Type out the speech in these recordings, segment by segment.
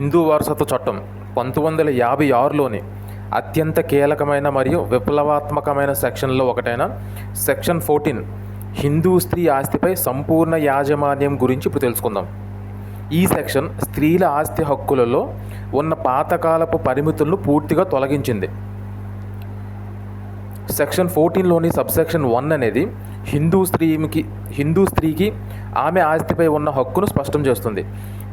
హిందూ వారసత్వ చట్టం పంతొమ్మిది వందల యాభై ఆరులోని అత్యంత కీలకమైన మరియు విప్లవాత్మకమైన సెక్షన్లో ఒకటైన సెక్షన్ ఫోర్టీన్ హిందూ స్త్రీ ఆస్తిపై సంపూర్ణ యాజమాన్యం గురించి ఇప్పుడు తెలుసుకుందాం. ఈ సెక్షన్ స్త్రీల ఆస్తి హక్కులలో ఉన్న పాతకాలపు పరిమితులను పూర్తిగా తొలగించింది. సెక్షన్ ఫోర్టీన్లోని సబ్సెక్షన్ వన్ అనేది హిందూ స్త్రీకి హిందూ స్త్రీకి ఆమె ఆస్తిపై ఉన్న హక్కును స్పష్టం చేస్తుంది.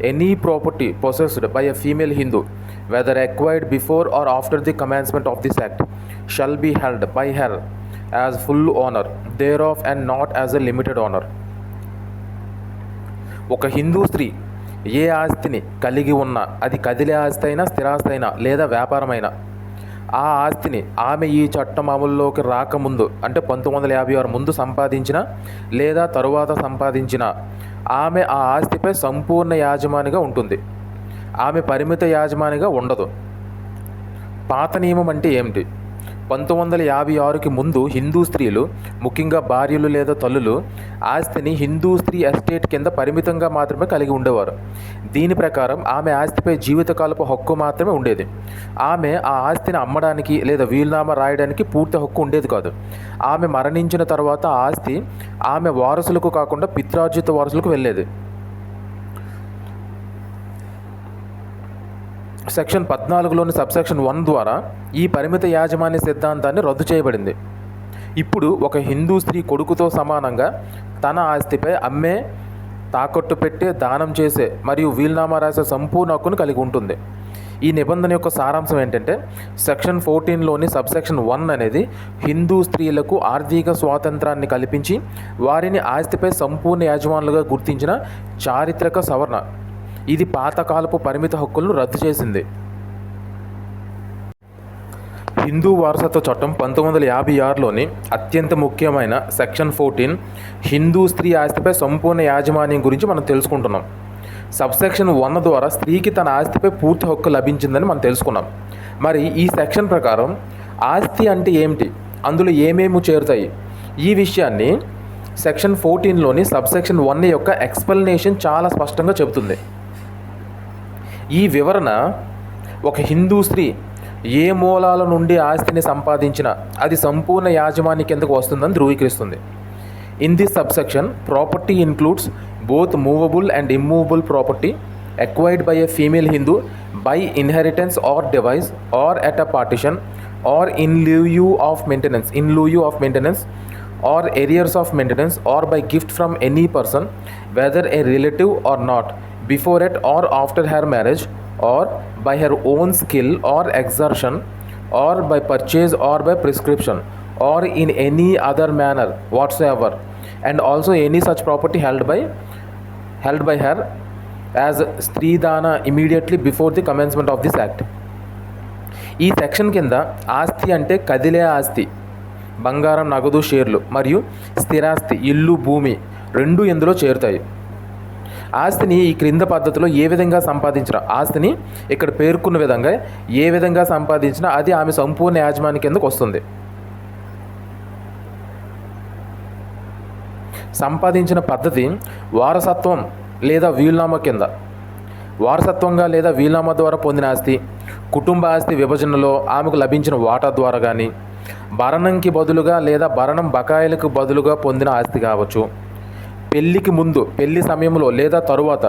Any property possessed by a female Hindu whether acquired before or after the commencement of this act shall be held by her as full owner thereof and not as a limited owner ఒక హిందూ స్త్రీ ఏ ఆస్తిని కలిగి ఉన్నా అది కదిలే ఆస్తి అయినా స్థిరాస్తి అయినా లేదా వ్యాపారమైనా ఆ ఆస్తిని ఆమె ఈ చట్టం అమల్లోకి రాకముందు అంటే పంతొమ్మిది వందల యాభై ఆరు ముందు సంపాదించిన లేదా తరువాత సంపాదించిన ఆమె ఆ ఆస్తిపై సంపూర్ణ యాజమానిగా ఉంటుంది. ఆమె పరిమిత యాజమానిగా ఉండదు. పాత నియమం అంటే ఏమిటి? పంతొమ్మిది వందల యాభై ఆరుకి ముందు హిందూ స్త్రీలు ముఖ్యంగా భార్యలు లేదా తల్లులు ఆస్తిని హిందూ స్త్రీ ఎస్టేట్ కింద పరిమితంగా మాత్రమే కలిగి ఉండేవారు. దీని ప్రకారం ఆమె ఆస్తిపై జీవితకాలపు హక్కు మాత్రమే ఉండేది. ఆమె ఆ ఆస్తిని అమ్మడానికి లేదా వీలునామా రాయడానికి పూర్తి హక్కు ఉండేది కాదు. ఆమె మరణించిన తర్వాత ఆస్తి ఆమె వారసులకు కాకుండా పిత్రార్జిత వారసులకు వెళ్ళేది. సెక్షన్ పద్నాలుగులోని సబ్సెక్షన్ వన్ ద్వారా ఈ పరిమిత యాజమాన్య సిద్ధాంతాన్ని రద్దు చేయబడింది. ఇప్పుడు ఒక హిందూ స్త్రీ కొడుకుతో సమానంగా తన ఆస్తిపై అమ్మే తాకట్టు పెట్టే దానం చేసే మరియు వీల్నామా రాసే సంపూర్ణ హక్కును కలిగి ఉంటుంది. ఈ నిబంధన యొక్క సారాంశం ఏంటంటే సెక్షన్ ఫోర్టీన్లోని సబ్సెక్షన్ వన్ అనేది హిందూ స్త్రీలకు ఆర్థిక స్వాతంత్రాన్ని కల్పించి వారిని ఆస్తిపై సంపూర్ణ యాజమానులుగా గుర్తించిన చారిత్రక సవరణ. ఇది పాతకాలపు పరిమిత హక్కులను రద్దు చేసింది. హిందూ వారసత్వ చట్టం పంతొమ్మిది వందల యాభై ఆరులోని అత్యంత ముఖ్యమైన సెక్షన్ ఫోర్టీన్ హిందూ స్త్రీ ఆస్తిపై సంపూర్ణ యాజమాన్యం గురించి మనం తెలుసుకుంటున్నాం. సబ్సెక్షన్ వన్ ద్వారా స్త్రీకి తన ఆస్తిపై పూర్తి హక్కు లభించిందని మనం తెలుసుకున్నాం. మరి ఈ సెక్షన్ ప్రకారం ఆస్తి అంటే ఏమిటి? అందులో ఏమేమి చేరుతాయి? ఈ విషయాన్ని సెక్షన్ ఫోర్టీన్లోని సబ్సెక్షన్ వన్ యొక్క ఎక్స్ప్లెనేషన్ చాలా స్పష్టంగా చెబుతుంది. ఈ వివరణ ఒక హిందూ స్త్రీ ఏ మూలాల నుండి ఆస్తిని సంపాదించినా అది సంపూర్ణ యాజమాని కిందకు వస్తుందని ధృవీకరిస్తుంది. In this subsection property includes both movable and immovable property acquired by a female Hindu by inheritance or devise or at a partition or in lieu of maintenance in lieu of maintenance or arrears of maintenance or by gift from any person whether a relative or not before it or after her marriage or by her own skill or exertion or by purchase or by prescription or in any other manner whatsoever and also any such property held by held by her as stridhana immediately before the commencement of this act ఈ section కింద ఆస్తి అంటే కదిలే ఆస్తి బంగారం నగదు షేర్లు మరియు స్థిరాస్తి ఇల్లు భూమి రెండు ఇందులో చేరుతాయి ఆస్తిని ఈ క్రింద పద్ధతిలో ఏ విధంగా సంపాదించిన ఆస్తిని ఇక్కడ పేర్కొన్న విధంగా ఏ విధంగా సంపాదించినా అది ఆమె సంపూర్ణ యాజమాన్య కిందకు వస్తుంది. సంపాదించిన పద్ధతి వారసత్వం లేదా వీలునామా కింద. వారసత్వంగా లేదా వీలునామా ద్వారా పొందిన ఆస్తి కుటుంబ ఆస్తి విభజనలో ఆమెకు లభించిన వాటా ద్వారా కానీ భరణంకి బదులుగా లేదా భరణం బకాయిలకు బదులుగా పొందిన ఆస్తి కావచ్చు. పెళ్ళికి ముందు పెళ్ళి సమయంలో లేదా తరువాత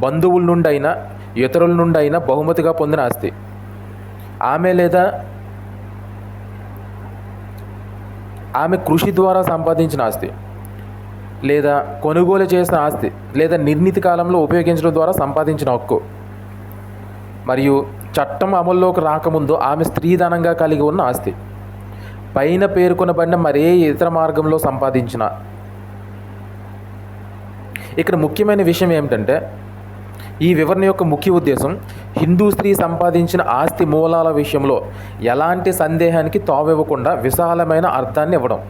బంధువుల నుండి అయినా ఇతరుల నుండి అయినా బహుమతిగా పొందిన ఆస్తి. ఆమె లేదా ఆమె కృషి ద్వారా సంపాదించిన ఆస్తి లేదా కొనుగోలు చేసిన ఆస్తి లేదా నిర్ణీత కాలంలో ఉపయోగించడం ద్వారా సంపాదించిన హక్కు. మరియు చట్టం అమల్లోకి రాకముందు ఆమె స్త్రీధనంగా కలిగి ఉన్న ఆస్తి. పైన పేర్కొనబడిన మరే ఇతర మార్గంలో సంపాదించిన ఇక్కడ ముఖ్యమైన విషయం ఏమిటంటే ఈ వివరణ యొక్క ముఖ్య ఉద్దేశం హిందూ స్త్రీ సంపాదించిన ఆస్తి మూలాల విషయంలో ఎలాంటి సందేహానికి తావివ్వకుండా విశాలమైన అర్థాన్ని ఇవ్వడం.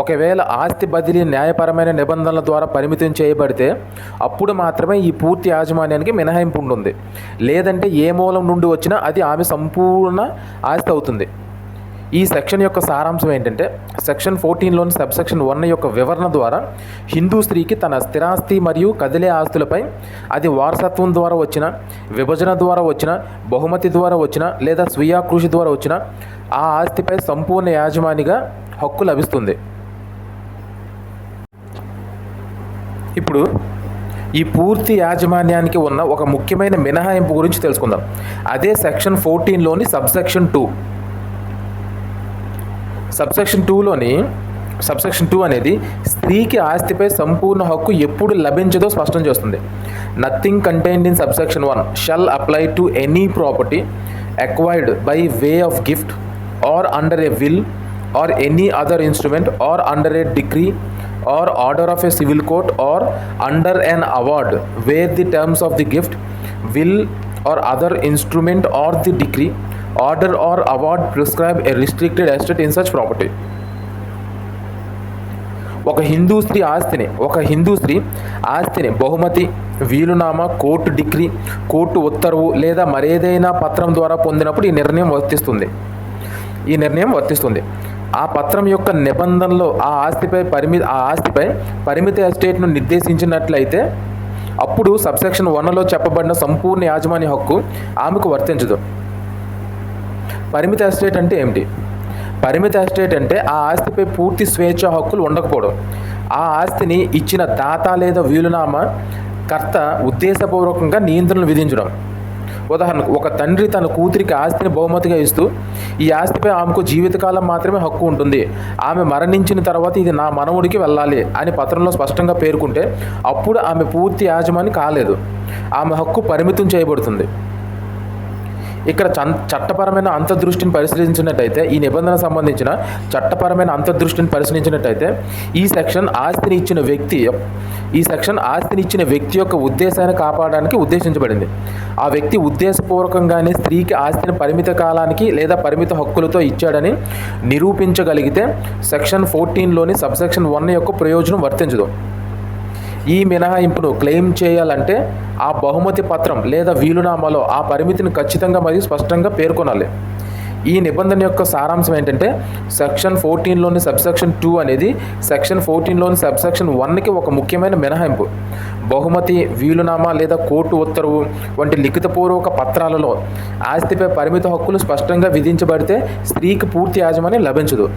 ఒకవేళ ఆస్తి బదిలీ న్యాయపరమైన నిబంధనల ద్వారా పరిమితం చేయబడితే అప్పుడు మాత్రమే ఈ పూర్తి యాజమాన్యానికి మినహాయింపు ఉంటుంది. లేదంటే ఏ మూలం నుండి వచ్చినా అది ఆమె సంపూర్ణ ఆస్తి అవుతుంది. ఈ సెక్షన్ యొక్క సారాంశం ఏంటంటే సెక్షన్ ఫోర్టీన్లోని సబ్ సెక్షన్ వన్ యొక్క వివరణ ద్వారా హిందూ స్త్రీకి తన స్థిరాస్తి మరియు కదిలే ఆస్తులపై అది వారసత్వం ద్వారా వచ్చిన విభజన ద్వారా వచ్చిన బహుమతి ద్వారా వచ్చిన లేదా స్వీయ కృషి ద్వారా వచ్చిన ఆ ఆస్తిపై సంపూర్ణ యాజమానిగా హక్కు లభిస్తుంది. ఇప్పుడు ఈ పూర్తి యాజమాన్యానికి ఉన్న ఒక ముఖ్యమైన మినహాయింపు గురించి తెలుసుకుందాం. అదే సెక్షన్ ఫోర్టీన్లోని సబ్సెక్షన్ టూ. సబ్సెక్షన్ టూలోని సబ్సెక్షన్ టూ అనేది స్త్రీకి ఆస్తిపై సంపూర్ణ హక్కు ఎప్పుడు లభించదో స్పష్టం చేస్తుంది. Nothing contained in subsection one shall apply to any property acquired by way of gift or under a will or any other instrument or under a decree or order of a civil court or under an award where the terms of the gift will or other instrument or the decree order or award prescribe a restricted estate in such property. ఒక హిందూ స్త్రీ ఆస్తిని ఒక హిందూ స్త్రీ ఆస్తిని బహుమతి వీలునామా court degree court ఉత్తర్వు లేదా మరేదైనా పత్రం ద్వారా పొందినప్పుడు ఈ నిర్ణయం వర్తిస్తుంది. ఈ నిర్ణయం వర్తిస్తుంది. ఆ పత్రం యొక్క నిబంధనలో ఆ ఆస్తిపై పరిమి ఆ ఆస్తిపై పరిమిత ఎస్టేట్ను నిర్దేశించినట్లయితే అప్పుడు సబ్సెక్షన్ వన్లో చెప్పబడిన సంపూర్ణ యాజమాన్య హక్కు ఆమెకు వర్తించదు. పరిమిత ఎస్టేట్ అంటే ఏమిటి? పరిమిత ఎస్టేట్ అంటే ఆ ఆస్తిపై పూర్తి స్వేచ్ఛ హక్కులు ఉండకపోవడం. ఆ ఆస్తిని ఇచ్చిన దాత లేదా వీలునామా కర్త ఉద్దేశపూర్వకంగా నియంత్రణలు విధించడం. ఉదాహరణకు ఒక తండ్రి తన కూతురికి ఆస్తిని బహుమతిగా ఇస్తూ ఈ ఆస్తిపై ఆమెకు జీవితకాలం మాత్రమే హక్కు ఉంటుంది. ఆమె మరణించిన తర్వాత ఇది నా మనవుడికి వెళ్ళాలి అని పత్రంలో స్పష్టంగా పేర్కొంటే అప్పుడు ఆమె పూర్తి యాజమాని కాలేదు. ఆమె హక్కు పరిమితం చేయబడుతుంది. ఇక్కడ చం- చట్టపరమైన అంతర్దృష్టిని పరిశీలించినట్టయితే ఈ నిబంధన సంబంధించిన చట్టపరమైన అంతర్దృష్టిని పరిశీలించినట్టయితే ఈ సెక్షన్ ఆస్తిని ఇచ్చిన వ్యక్తి ఈ సెక్షన్ ఆస్తిని ఇచ్చిన వ్యక్తి యొక్క ఉద్దేశాన్ని కాపాడడానికి ఉద్దేశించబడింది. ఆ వ్యక్తి ఉద్దేశపూర్వకంగానే స్త్రీకి ఆస్తిని పరిమిత కాలానికి లేదా పరిమిత హక్కులతో ఇచ్చాడని నిరూపించగలిగితే సెక్షన్ ఫోర్టీన్లోని సబ్సెక్షన్ వన్ యొక్క ప్రయోజనం వర్తించదు. ఈ మినహాయింపును క్లెయిమ్ చేయాలంటే ఆ బహుమతి పత్రం లేదా వీలునామాలో ఆ పరిమితిని ఖచ్చితంగా మరియు స్పష్టంగా పేర్కొనాలి. ఈ నిబంధన యొక్క సారాంశం ఏంటంటే సెక్షన్ ఫోర్టీన్లోని సబ్సెక్షన్ టూ అనేది సెక్షన్ ఫోర్టీన్లోని సబ్సెక్షన్ వన్కి ఒక ముఖ్యమైన మినహాయింపు. బహుమతి వీలునామా లేదా కోర్టు ఉత్తర్వు వంటి లిఖితపూర్వక పత్రాలలో ఆస్తిపై పరిమిత హక్కులు స్పష్టంగా విధించబడితే స్త్రీకి పూర్తి యాజమాన్యం లభించదు.